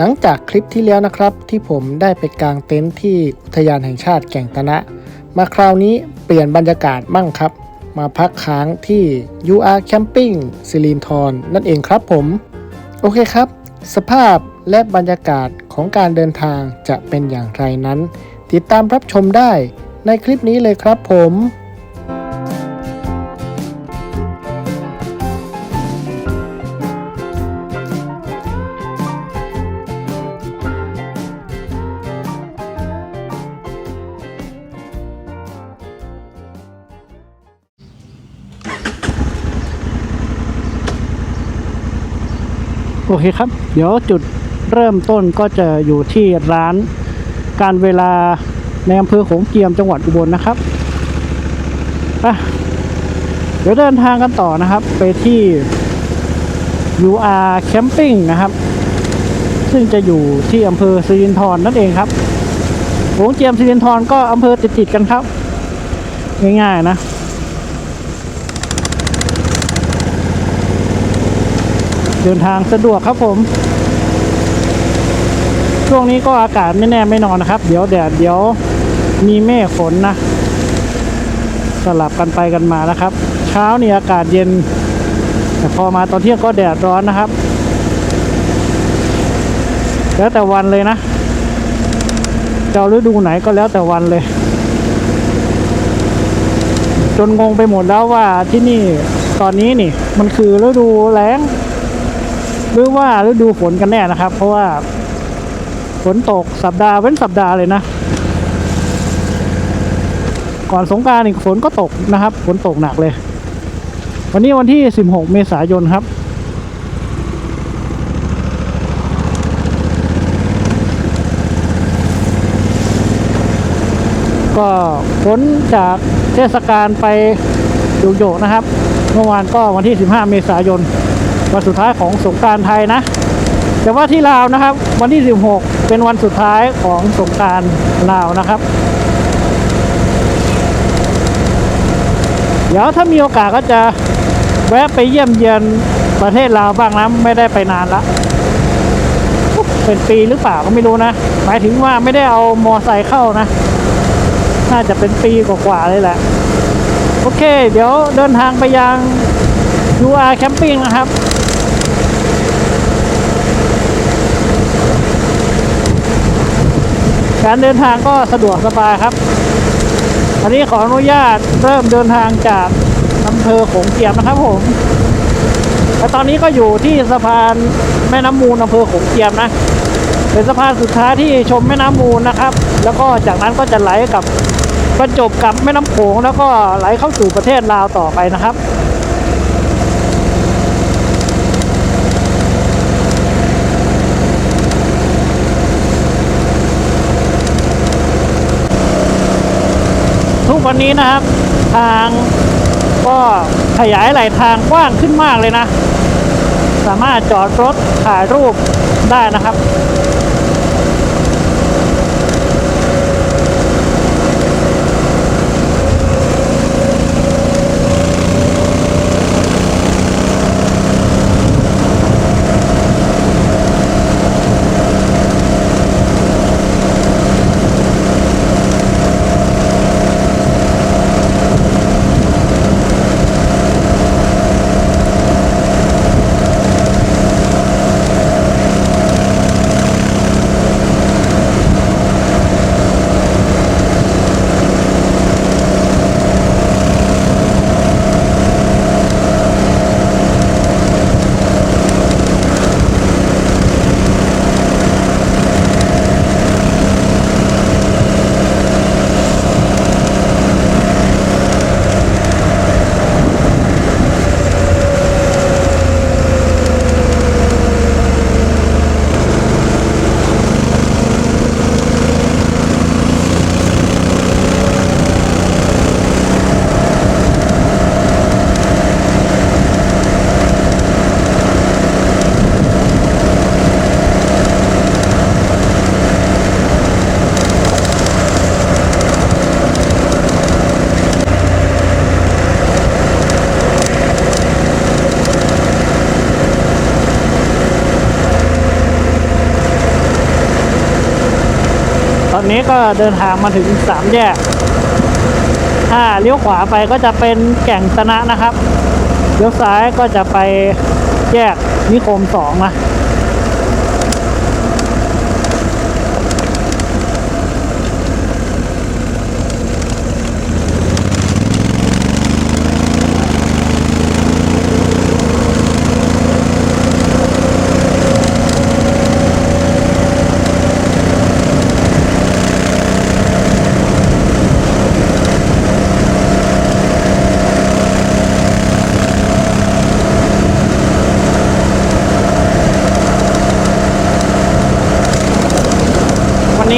หลังจากคลิปที่แล้วนะครับ ที่ผมได้ไปกางเต็นท์ที่อุทยานแห่งชาติแก่งตะนะ มาคราวนี้เปลี่ยนบรรยากาศมั่งครับ มาพักค้างที่ UR Camping สิรินทรนั่นเองครับผม โอเคครับ สภาพและบรรยากาศของการเดินทางจะเป็นอย่างไรนั้น ติดตามรับชมได้ในคลิปนี้เลยครับผม โอเคครับ เดี๋ยวจุดเริ่มต้นก็จะอยู่ที่ร้านการเวลาในอำเภอโขงเจียมจังหวัดอุบลนะครับอะเดี๋ยวเดินทางกันต่อนะครับ ไปที่ UR Camping นะครับ ซึ่งจะอยู่ที่อำเภอสิรินธรนั่นเองครับโขงเจียมสิรินธรก็อำเภอติดๆกันครับ ง่ายๆนะ ดินทางสะดวกครับผม ช่วงนี้ก็อากาศไม่แน่ไม่นอนนะครับ เดี๋ยวแดดเดี๋ยวมีเมฆฝนนะ สลับกันไปกันมานะครับ เช้านี่อากาศเย็น แต่พอมาตอนเที่ยงก็แดดร้อนนะครับ แล้วแต่วันเลยนะจะฤดูไหนก็แล้วแต่วันเลย จนงงไปหมดแล้วว่าที่นี่ตอนนี้นี่ มันคือฤดูแล้ง หรือว่าฤดูฝนกันแน่นะครับ เพราะว่าฝนตกสัปดาห์เว้นสัปดาห์เลยนะ ก่อนสงการอีกฝนก็ตกนะครับ ฝนตกหนักเลย วันนี้วันที่ 16 เมษายนครับก็พ้นจากเทศกาลไปโยกๆนะครับ เมื่อวานก็วันที่ 15 เมษายน วันสุดท้ายของสงการไทยนะ แต่ว่าที่ลาวนะครับ วันที่ 16 เป็นวันสุดท้ายของสงการลาวนะครับ เดี๋ยวถ้ามีโอกาสก็จะแวะไปเยี่ยมเยียนประเทศลาวบ้างนะไม่ได้ไปนานละเป็นปีหรือเปล่าก็ไม่รู้นะ หมายถึงว่าไม่ได้เอามอไซค์เข้านะ น่าจะเป็นปีกว่าๆเลยแหละ โอเค เดี๋ยวเดินทางไปยัง UR Camping นะครับ การเดินทางก็สะดวกสบายครับอันนี้ขออนุญาตเริ่มเดินทางจากอำเภอโขงเจียมนะครับผมและตอนนี้ก็อยู่ที่สะพานแม่น้ำมูลอำเภอโขงเจียมนะ เป็นสะพานสุดท้ายที่ชมแม่น้ำมูลนะครับ แล้วก็จากนั้นก็จะไหลกับบรรจบกับแม่น้ำโขงแล้วก็ไหลเข้าสู่ประเทศลาวต่อไปนะครับ วันนี้นะครับ ทางก็ขยายไหลทางกว้างขึ้นมากเลยนะ สามารถจอดรถถ่ายรูปได้นะครับ เดินทางมาถึงสามแยก ถ้าเลี้ยวขวาไปก็จะเป็นแก่งตนะนะครับ เลี้ยวซ้ายก็จะไปแยกนิคมสองนะ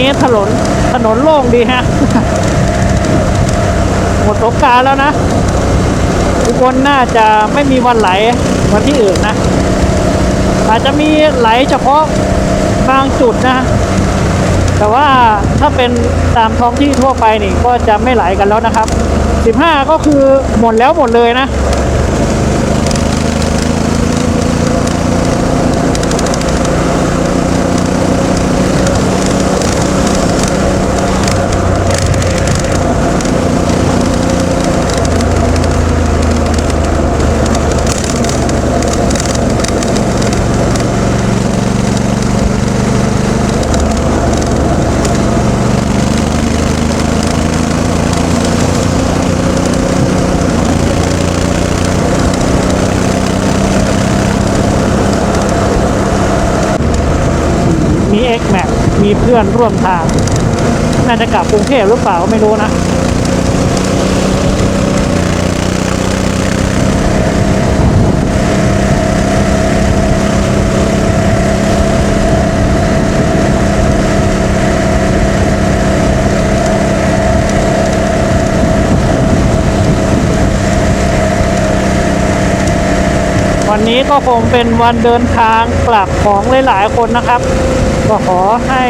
นี้ถนนถนนโล่งดีฮะ หมดสงการแล้วนะทุกคนน่าจะไม่มีวันไหลเหมือนที่อื่นนะ อาจจะมีไหลเฉพาะบางจุดนะ แต่ว่าถ้าเป็นตามท้องที่ทั่วไปนี่ก็จะไม่ไหลกันแล้วนะครับ 15 ก็คือหมดแล้วหมดเลยนะ มี X Max มีเพื่ อนร่วมทาง น่าจะกลับกรุงเทพหรือเปล่าไม่รู้นะวันนี้ก็คงเป็นวันเดินทางกลับของหลาย ๆ คนนะครับ ก็ขอให้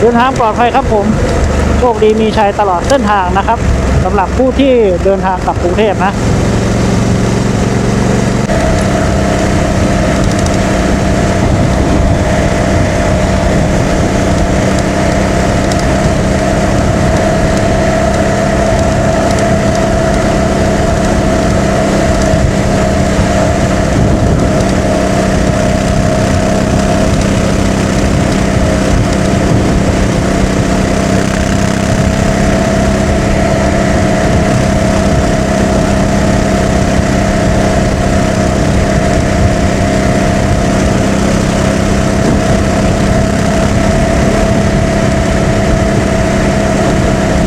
เดินทางปลอดภัยครับผม โชคดีมีชัยตลอดเส้นทางนะครับสำหรับผู้ที่เดินทางกลับกรุงเทพนะ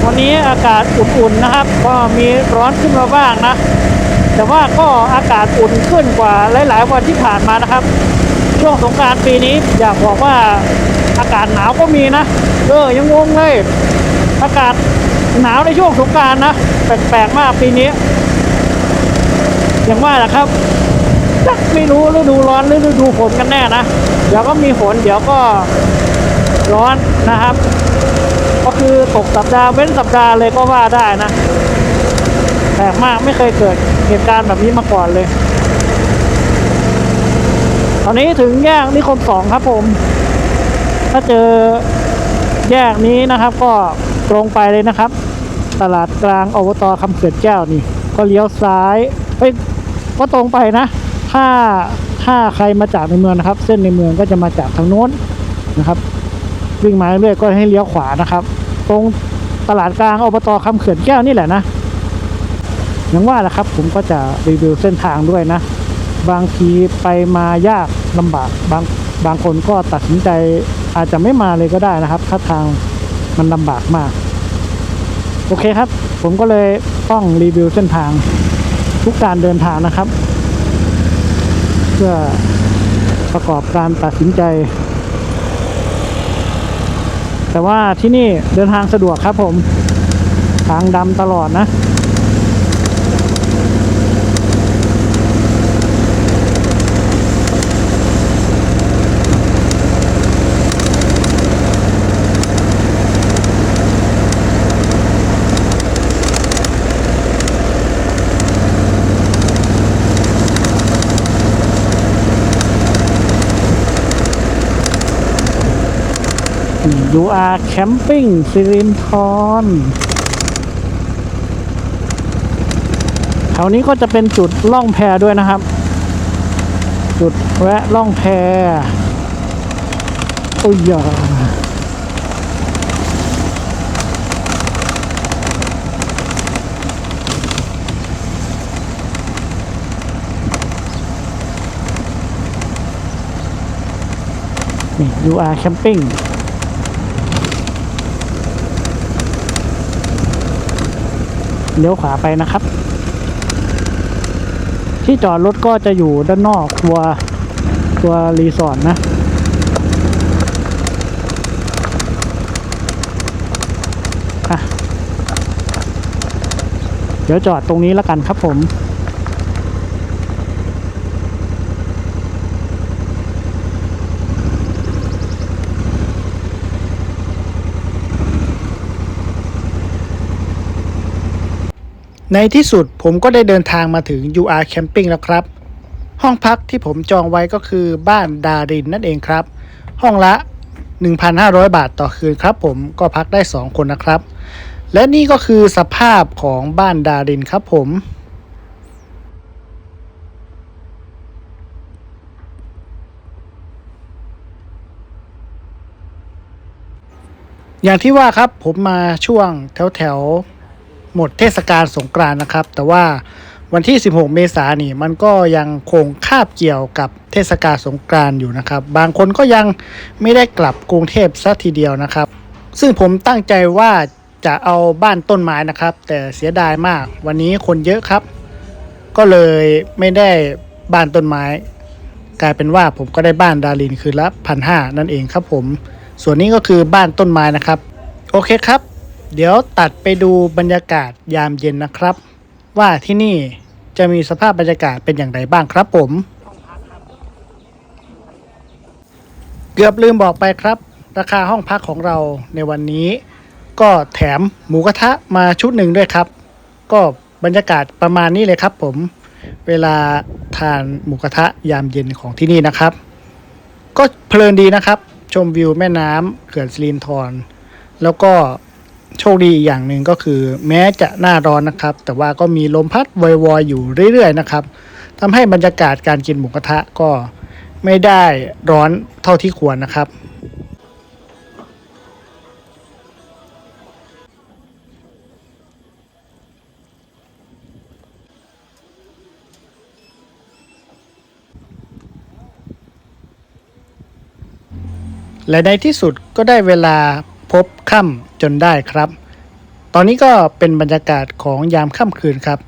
วันนี้ อากาศอุ่นๆนะครับ ก็มีร้อนขึ้นมาบ้างนะ แต่ว่าก็อากาศอุ่นขึ้นกว่าหลายๆ วันที่ผ่านมานะครับ ช่วงสงการปีนี้อยากบอกว่าอากาศหนาวก็มีนะเออยังงงเลย อากาศหนาวในช่วงสงการนะแปลกๆมากปีนี้อย่างว่าแหละครับจักไม่รู้ฤดูร้อนหรือฤดูฝนกันแน่นะเดี๋ยวก็มีฝนเดี๋ยวก็ร้อนนะครับ คือตกสัปดาห์เว้นสัปดาห์เลยก็ว่าได้นะแปลกมากไม่เคยเกิดเหตุการณ์แบบนี้มาก่อนเลย ตอนนี้ถึงแยกนิคมสองครับผม ถ้าเจอแยกนี้นะครับก็ตรงไปเลยนะครับ ตลาดกลางอบตคำเขื่อนแก้วนี่ ก็เลี้ยวซ้ายเอ้ยก็ตรงไปนะ ถ้าถ้าใครมาจากในเมืองนะครับ เส้นในเมืองก็จะมาจากทางโน้นนะครับ วิ่งมาเรื่อยก็ให้เลี้ยวขวานะครับ ตรงตลาดกลางอบตคำเขื่อนแก้วนี่แหละนะอย่างว่าแหละครับ ผมก็จะรีวิวเส้นทางด้วยนะ บางทีไปมายากลำบากบางบางคนก็ตัดสินใจอาจจะไม่มาเลยก็ได้นะครับ ถ้าทางมันลำบากมาก โอเคครับ ผมก็เลยต้องรีวิวเส้นทาง ทุกการเดินทางนะครับ เพื่อประกอบการตัดสินใจ แต่ว่าที่นี่เดินทางสะดวกครับผม ทางดำตลอดนะ UR Camping สิรินทรแถวนี้ก็จะเป็นจุดล่องแพด้วยนะครับ จุดแวะล่องแพโอ้ยย่านี่ UR Camping เลี้ยวขวาไปนะครับ ที่จอดรถก็จะอยู่ด้านนอกตัวตัวรีสอร์ทนะอะเดี๋ยวจอดตรงนี้แล้วกันครับผม ในที่สุดผมก็ได้เดินทางมาถึง UR Camping แล้วครับ ห้องพักที่ผมจองไว้ก็คือบ้านดารินนั่นเองครับ ห้องละ 1,500 บาทต่อคืนครับ ผมก็พักได้ 2 คนนะครับ และนี่ก็คือสภาพของบ้านดารินครับผมอย่างที่ว่าครับผมมาช่วงแถวแถว หมดเทศกาลสงกรานต์นะครับ แต่ว่าวันที่ 16 เมษายนนี่มันก็ยังคงคาบเกี่ยวกับเทศกาลสงกรานต์อยู่นะครับ บางคนก็ยังไม่ได้กลับกรุงเทพซะทีเดียวนะครับ ซึ่งผมตั้งใจว่าจะเอาบ้านต้นไม้นะครับ แต่เสียดายมากวันนี้คนเยอะครับ ก็เลยไม่ได้บ้านต้นไม้ กลายเป็นว่าผมก็ได้บ้านดารินคืนละพันห้านั่นเองครับผม ส่วนนี้ก็คือบ้านต้นไม้นะครับ โอเคครับ เดี๋ยวตัดไปดูบรรยากาศยามเย็นนะครับ ว่าที่นี่จะมีสภาพบรรยากาศเป็นอย่างไรบ้างครับผม เกือบลืมบอกไปครับ ราคาห้องพักของเราในวันนี้ ก็แถมหมูกระทะมาชุดหนึ่งด้วยครับ ก็บรรยากาศประมาณนี้เลยครับผม เวลาทานหมูกระทะยามเย็นของที่นี่นะครับ ก็เพลินดีนะครับ ชมวิวแม่น้ำเขื่อนสิรินธรแล้วก็ โชคดีอีกอย่างหนึ่งก็คือ แม้จะหน้าร้อนนะครับ แต่ว่าก็มีลมพัดวอยๆอยู่เรื่อยๆนะครับทำให้บรรยากาศการกินหมูกระทะก็ไม่ได้ร้อนเท่าที่ควรนะครับและในที่สุดก็ได้เวลา พบค่ำจนได้ครับ ตอนนี้ก็เป็นบรรยากาศของยามค่ำคืนครับ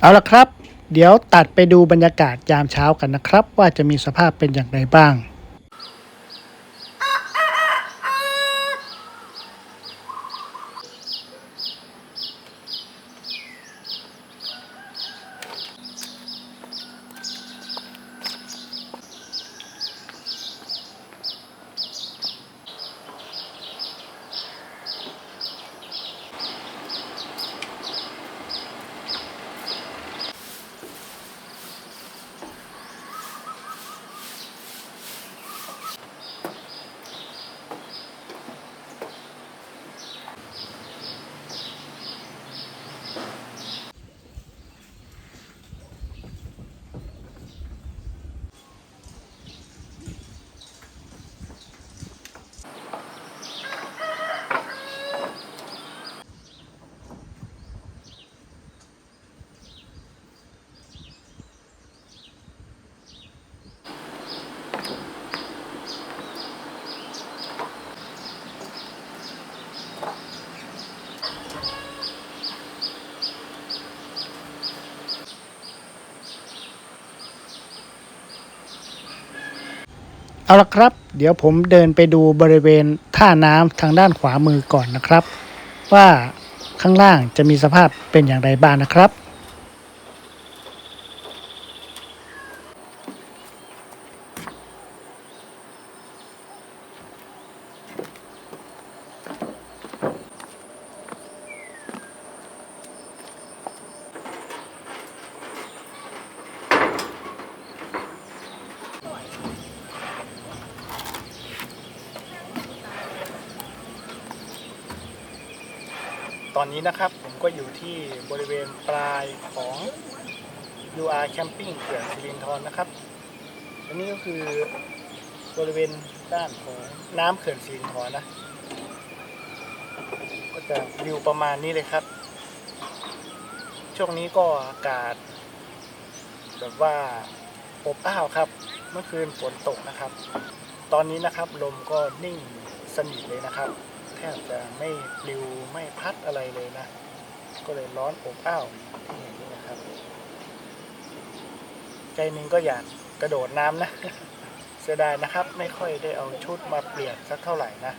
เอาละครับ เดี๋ยวตัดไปดูบรรยากาศยามเช้ากันนะครับ ว่าจะมีสภาพเป็นอย่างไรบ้าง เอาละครับ เดี๋ยวผมเดินไปดูบริเวณท่าน้ำทางด้านขวามือก่อนนะครับ ว่าข้างล่างจะมีสภาพเป็นอย่างไรบ้างนะครับ ตอนนี้นะครับผมก็อยู่ที่บริเวณปลายของ UR Camping เขื่อนสิรินธรนะครับ อันนี้ก็คือบริเวณด้านของน้ำเขื่อนสิรินธรนะ ก็จะวิวประมาณนี้เลยครับ ช่วงนี้ก็อากาศ แบบว่าอบอ้าวครับ เมื่อคืนฝนตกนะครับ ตอนนี้นะครับลมก็นิ่งสนิทเลยนะครับ แทบจะไม่ปลิวไม่พัดอะไรเลยนะ ก็เลยร้อนอบอ้าวที่เห็นนี่นะครับ ใจหนึ่งก็อยากกระโดดน้ำนะ เสียดายนะครับ ไม่ค่อยได้เอาชุดมาเปลี่ยนสักเท่าไหร่นะ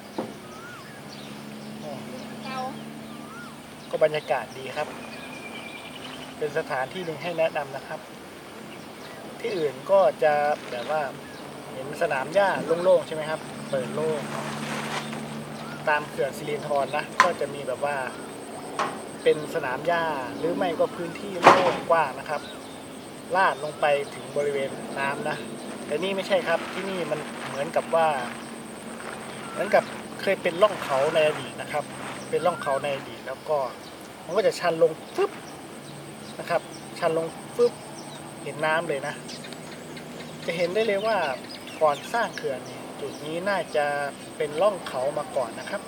ก็บรรยากาศดีครับ เป็นสถานที่หนึ่งให้แนะนำนะครับ ที่อื่นก็จะแบบว่าเห็นสนามหญ้าโล่งๆใช่ไหมครับ เปิดโล่ง ตามเขื่อนสิรินธรนะก็จะมีแบบว่า เป็นสนามหญ้าหรือไม่ก็พื้นที่โล่งกว้างนะครับ ลาดลงไปถึงบริเวณน้ำนะ แต่นี่ไม่ใช่ครับที่นี่มันเหมือนกับว่า เหมือนกับเคยเป็นร่องเขาในอดีตนะครับ เป็นร่องเขาในอดีตแล้วก็มันก็จะชันลงฟึบนะครับ ชันลงฟึบเห็นน้ำเลยนะ จะเห็นได้เลยว่าก่อนสร้างเขื่อนเนี่ย จุดนี้น่าจะเป็นร่องเขามาก่อนนะครับ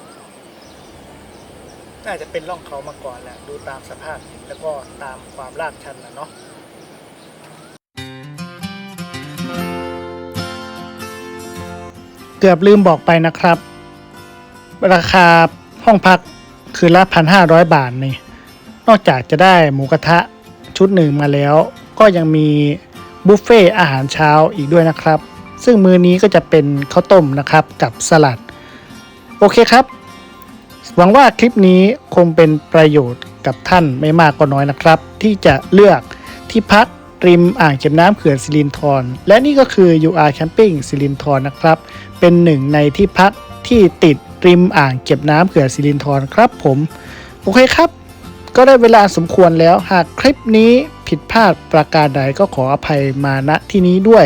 น่าจะเป็นร่องเขามาก่อนแหละดูตามสภาพหินแล้วก็ตามความลาดชันนะเนาะเกือบลืมบอกไปนะครับ ราคาห้องพักคือละพันห้าร้อยบาทนี่นอกจากจะได้หมูกระทะชุดหนึ่งมาแล้ว ก็ยังมีบุฟเฟ่อาหารเช้าอีกด้วยนะครับ ซึ่งมื้อนี้ก็จะเป็นข้าวต้มนะครับกับสลัด โอเคครับ หวังว่าคลิปนี้คงเป็นประโยชน์กับท่านไม่มากก็น้อยนะครับ ที่จะเลือกที่พักริมอ่างเก็บน้ำเขื่อนสิรินธรและนี่ก็คือ UR Camping สิรินธรนะครับ เป็นหนึ่งในที่พักที่ติดริมอ่างเก็บน้ำเขื่อนสิรินธรครับผม โอเคครับ ก็ได้เวลาสมควรแล้วหากคลิปนี้ผิดพลาดประการใดก็ขออภัยมาณที่นี้ด้วย